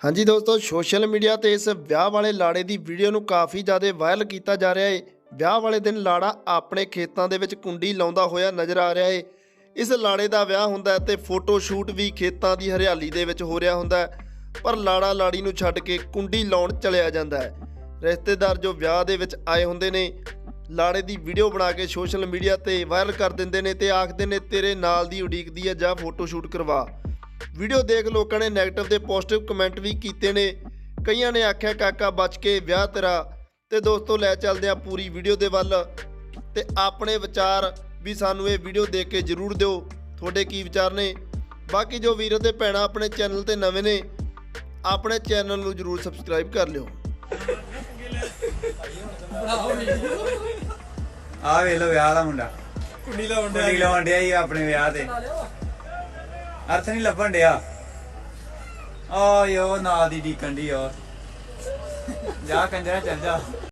ਹਾਂਜੀ ਦੋਸਤੋ, social media ਤੇ ਇਸ ਵਿਆਹ ਵਾਲੇ ਲਾੜੇ ਦੀ ਵੀਡੀਓ ਨੂੰ ਕਾਫੀ ਜ਼ਿਆਦਾ ਵਾਇਰਲ ਕੀਤਾ ਜਾ ਰਿਹਾ ਹੈ ਵਿਆਹ ਵਾਲੇ ਦਿਨ ਲਾੜਾ ਆਪਣੇ ਖੇਤਾਂ ਦੇ ਵਿੱਚ ਕੁੰਡੀ ਲਾਉਂਦਾ ਹੋਇਆ ਨਜ਼ਰ ਆ ਰਿਹਾ ਹੈ ਇਸ ਲਾੜੇ ਦਾ ਵਿਆਹ ਹੁੰਦਾ ਹੈ ਤੇ ਫੋਟੋ ਸ਼ੂਟ ਵੀ ਖੇਤਾਂ ਦੀ ਹਰਿਆਲੀ ਦੇ ਵਿੱਚ ਹੋ ਰਿਹਾ ਹੁੰਦਾ ਹੈ, ਪਰ ਲਾੜਾ ਲਾੜੀ ਨੂੰ ਛੱਡ ਕੇ ਕੁੰਡੀ ਲਾਉਣ ਚਲਿਆ ਜਾਂਦਾ ਹੈ। ਰਿਸ਼ਤੇਦਾਰ ਜੋ ਵਿਆਹ ਦੇ ਵਿੱਚ ਆਏ ਹੁੰਦੇ ਨੇ, ਲਾੜੇ ਦੀ ਵੀਡੀਓ ਬਣਾ ਕੇ ਸੋਸ਼ਲ ਮੀਡੀਆ ਤੇ ਵਾਇਰਲ ਕਰ ਦਿੰਦੇ ਨੇ ਤੇ ਆਖਦੇ ਨੇ, ਤੇਰੇ ਨਾਲ ਦੀ ਉਡੀਕਦੀ ਹੈ, ਜਾਂ ਫੋਟੋ ਸ਼ੂਟ ਕਰਵਾ। ਵੀਡੀਓ ਦੇਖ ਲੋਕਾਂ ਨੇ 네ਗੇਟਿਵ ਤੇ ਪੋਜ਼ਿਟਿਵ ਕਮੈਂਟ ਵੀ ਕੀਤੇ ਨੇ। ਕਈਆਂ ਨੇ ਆਖਿਆ ਕਾਕਾ ਬਚ ਕੇ ਵਿਆਹ ਤੇਰਾ। ਤੇ ਦੋਸਤੋ ਲੈ ਚੱਲਦੇ ਆ ਪੂਰੀ ਵੀਡੀਓ ਦੇ ਵੱਲ। ਤੇ ਆਪਣੇ ਵਿਚਾਰ ਵੀ ਸਾਨੂੰ ਇਹ ਵੀਡੀਓ ਦੇਖ ਕੇ ਜਰੂਰ ਦਿਓ। ਤੁਹਾਡੇ ਕੀ ਵਿਚਾਰ ਨੇ? ਬਾਕੀ ਜੋ ਵੀਰ ਤੇ ਭੈਣਾਂ ਆਪਣੇ ਚੈਨਲ ਤੇ ਨਵੇਂ ਨੇ ਆਪਣੇ ਚੈਨਲ ਨੂੰ ਜਰੂਰ ਸਬਸਕ੍ਰਾਈਬ ਕਰ ਲਿਓ। ਆ ਵੇਖ ਲੋ ਵਿਆਹ ਵਾਲਾ ਮੁੰਡਾ। ਕੁੰਡੀ ਲਾਉਣ ਕੁੰਡੀ ਹੀ ਆਪਣੇ ਵਿਆਹ ਤੇ। ਅਰਥ ਨਹੀਂ ਲੱਭਣ ਡਿਆ। ਆ ਯੋ ਨਾਲ ਦੀ ਡੀਕਣ ਦੀ ਯਾਰ। ਜਾ ਕੰਜਰਾ, ਚੱਲ ਜਾ।